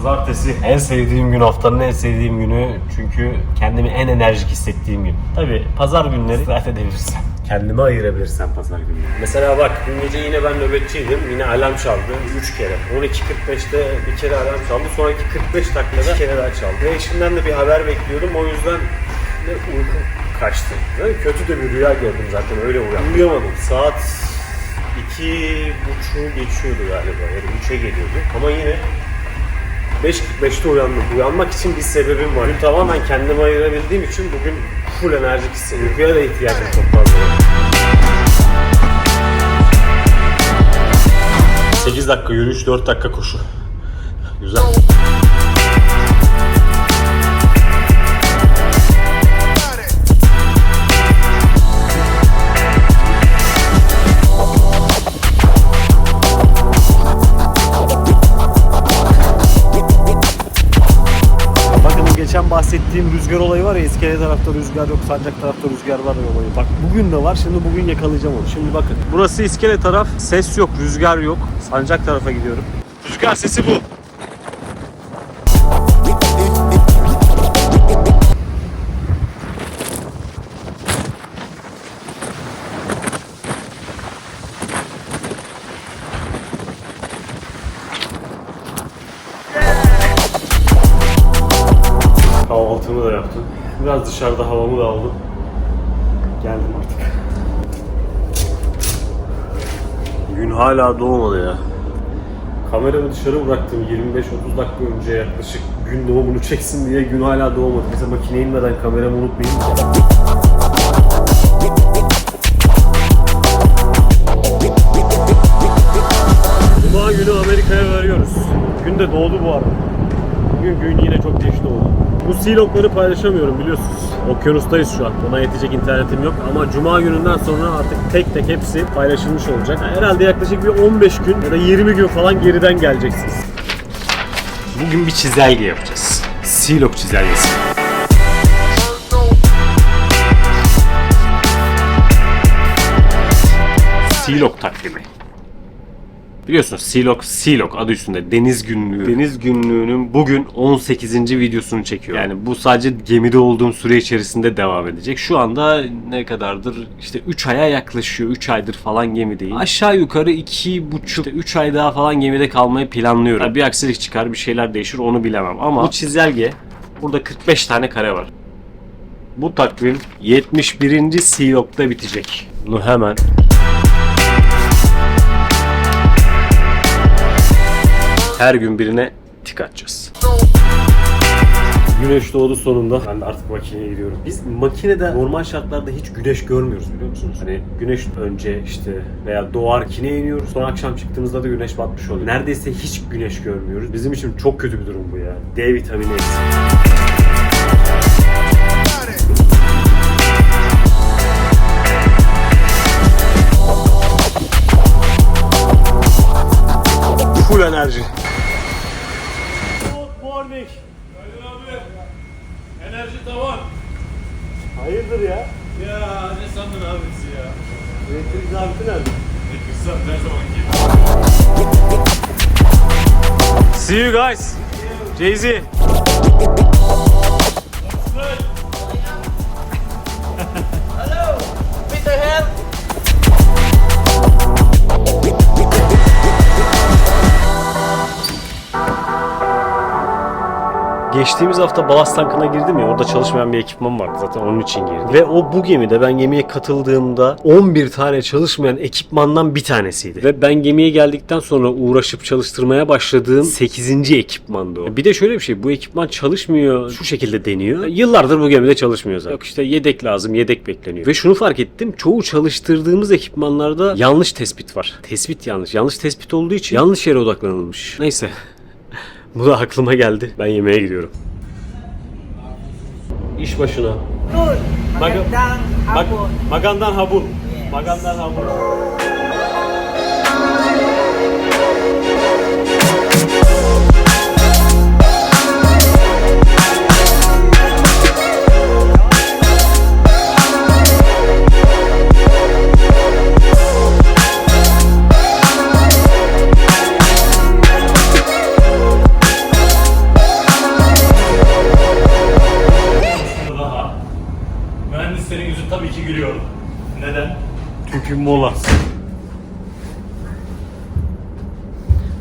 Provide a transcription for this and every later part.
Cumartesi en sevdiğim gün haftanın en sevdiğim günü çünkü kendimi en enerjik hissettiğim gün. Tabi pazar günleri istirahat edebilirsem. Kendime ayırabilirsem pazar günleri. Mesela bak dün gece yine ben nöbetçiydim. Yine alarm çaldı 3 kere. 12.45'te bir kere alarm çaldı. Sonraki 45 dakikada bir kere daha çaldı. Ve eşimden de bir haber bekliyordum. O yüzden de uykum kaçtı. Ve kötü de bir rüya gördüm zaten öyle uyandım. Uyuyamadım. Saat iki buçuğu geçiyordu galiba ya da üçe geliyordu. Ama yine 5.45'te uyandım. Uyanmak için bir sebebim var. Dün tamamen kendime ayırabildiğim için bugün full enerjik hissediyorum. Uykuya da ihtiyacım çok fazla var. 8 dakika yürüyüş, 4 dakika koşu. Güzel. Bahsettiğim rüzgar olayı var ya İskele tarafta rüzgar yok, Sancak tarafta rüzgar var olayı. Bak bugün de var, şimdi bugün yakalayacağım onu. Şimdi bakın. Burası İskele taraf, ses yok, rüzgar yok. Sancak tarafa gidiyorum. Rüzgar sesi bu. Kahvaltımı da yaptım. Biraz dışarıda havamı da aldım. Geldim artık. Gün hala doğmadı ya. Kameramı dışarı bıraktım 25-30 dakika önce yaklaşık gün doğumunu çeksin diye gün hala doğmadı. Mesela makineye inmeden kameramı unutmayayım. Cuma günü Amerika'ya varıyoruz. Gün de doğdu bu arada. Bugün gün yine çok geç doğdu. Bu silokları paylaşamıyorum biliyorsunuz. Okyanustayız şu an. Buna yetecek internetim yok ama Cuma gününden sonra artık tek tek hepsi paylaşılmış olacak. Herhalde yaklaşık bir 15 gün ya da 20 gün falan geriden geleceksiniz. Bugün bir çizelge yapacağız. Silok çizelgesi. Silok takvimi. Biliyorsunuz Silok, Silok adı üstünde Deniz Günlüğü. Deniz Günlüğü'nün bugün 18. videosunu çekiyor. Yani bu sadece gemide olduğum süre içerisinde devam edecek. Şu anda ne kadardır? İşte 3 aya yaklaşıyor. 3 aydır falan gemideyim. Aşağı yukarı 2,5 işte 3 ay daha falan gemide kalmayı planlıyorum. Tabii bir aksilik çıkar, bir şeyler değişir onu bilemem ama bu çizelge burada 45 tane kare var. Bu takvim 71. Silok'ta bitecek. Bunu hemen her gün birine tik atacağız. Güneş doğdu sonunda. Ben de artık makineye gidiyorum. Biz makinede normal şartlarda hiç güneş görmüyoruz biliyor musunuz? Hani güneş önce işte veya doğarkine iniyoruz. Sonra akşam çıktığımızda da güneş batmış oluyor. Neredeyse hiç güneş görmüyoruz. Bizim için çok kötü bir durum bu ya. D vitamini eksik. Full enerji. Hayırdır ya? Ya ne sandın abisi ya? Elektrik zabiti nerede? Ne kızsam her zaman git. See you guys. Jay-Z. Geçtiğimiz hafta balast tankına girdim ya orada çalışmayan bir ekipman vardı zaten onun için girdim. Ve o bu gemide ben gemiye katıldığımda 11 tane çalışmayan ekipmandan bir tanesiydi. Ve ben gemiye geldikten sonra uğraşıp çalıştırmaya başladığım 8. ekipmandı o. Bir de şöyle bir şey bu ekipman çalışmıyor şu şekilde deniyor. Yıllardır bu gemide çalışmıyor zaten. Yok işte yedek lazım yedek bekleniyor. Ve şunu fark ettim çoğu çalıştırdığımız ekipmanlarda yanlış tespit var. Tespit yanlış. Yanlış tespit olduğu için yanlış yere odaklanılmış. Neyse. Bu da aklıma geldi. Ben yemeğe gidiyorum. İş başına. Good. Maga- Magandang Mag- hapon. Magandan Habun. Magandan Habun.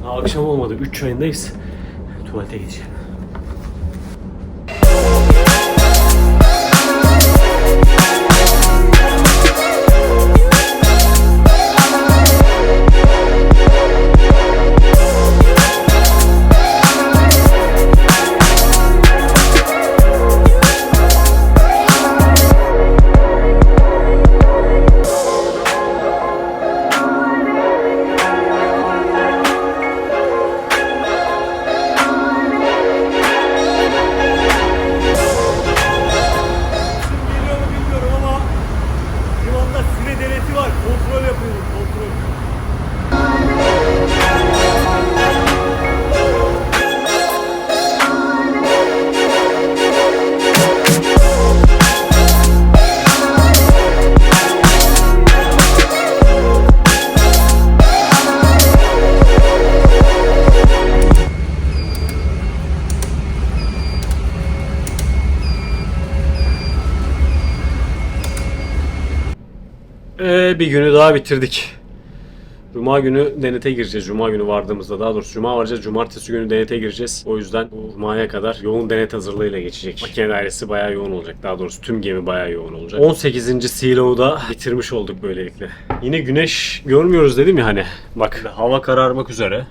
Akşam olmadı. 3 çayındayız. Tuvalete gideceğim. Bir günü daha bitirdik. Cuma günü denete gireceğiz. Cuma günü vardığımızda daha doğrusu Cuma varacağız. Cumartesi günü denete gireceğiz. O yüzden Cuma'ya kadar yoğun denet hazırlığıyla geçecek. Makine dairesi bayağı yoğun olacak. Daha doğrusu tüm gemi bayağı yoğun olacak. 18. silo'u da bitirmiş olduk böylelikle. Yine güneş görmüyoruz dedim ya hani. Bak hava kararmak üzere.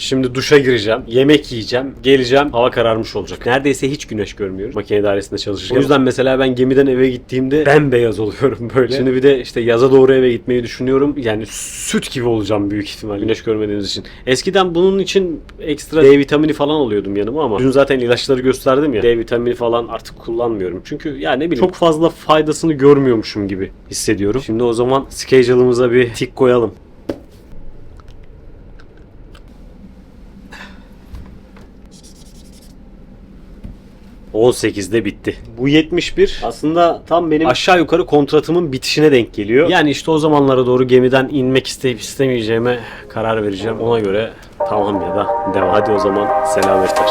Şimdi duşa gireceğim, yemek yiyeceğim, geleceğim, hava kararmış olacak. Neredeyse hiç güneş görmüyoruz makine dairesinde çalışırken. O yüzden mesela ben gemiden eve gittiğimde bembeyaz oluyorum böyle. Şimdi bir de işte yaza doğru eve gitmeyi düşünüyorum. Yani süt gibi olacağım büyük ihtimal güneş görmediğimiz için. Eskiden bunun için ekstra D vitamini falan alıyordum yanıma ama dün zaten ilaçları gösterdim ya. D vitamini falan artık kullanmıyorum. Çünkü ya ne bileyim çok fazla faydasını görmüyormuşum gibi hissediyorum. Şimdi o zaman schedule'ımıza bir tik koyalım. ...18'de bitti. Bu 71 aslında tam benim aşağı yukarı kontratımın bitişine denk geliyor. Yani işte o zamanlara doğru gemiden inmek isteyip istemeyeceğime karar vereceğim. Ona göre tamam ya da devam. Hadi o zaman selametler.